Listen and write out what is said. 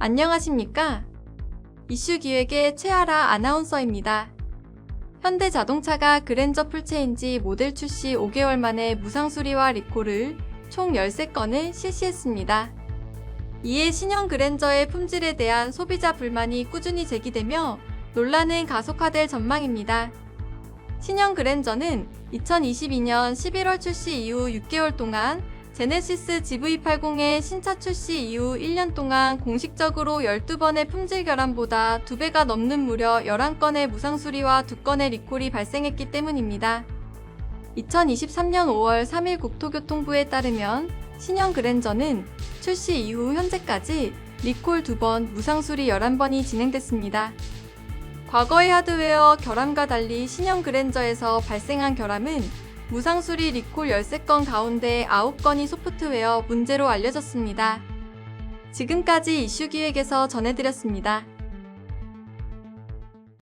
안녕하십니까? 이슈 기획의 최아라 아나운서입니다. 현대 자동차가 그랜저 풀체인지 모델 출시 5개월 만에 무상 수리와 리콜을 총 13건을 실시했습니다. 이에 신형 그랜저의 품질에 대한 소비자 불만이 꾸준히 제기되며 논란은 가속화될 전망입니다. 신형 그랜저는 2022년 11월 출시 이후 6개월 동안 제네시스 GV80의 신차 출시 이후 1년 동안 공식적으로 12번의 품질 결함보다 2배가 넘는 무려 11건의 무상 수리와 2건의 리콜이 발생했기 때문입니다. 2023년 5월 3일 국토교통부에 따르면 신형 그랜저는 출시 이후 현재까지 리콜 2번, 무상 수리 11번이 진행됐습니다. 과거의 하드웨어 결함과 달리 신형 그랜저에서 발생한 결함은 무상 수리 리콜 13건 가운데 9건이 소프트웨어 문제로 알려졌습니다. 지금까지 이슈 기획에서 전해드렸습니다.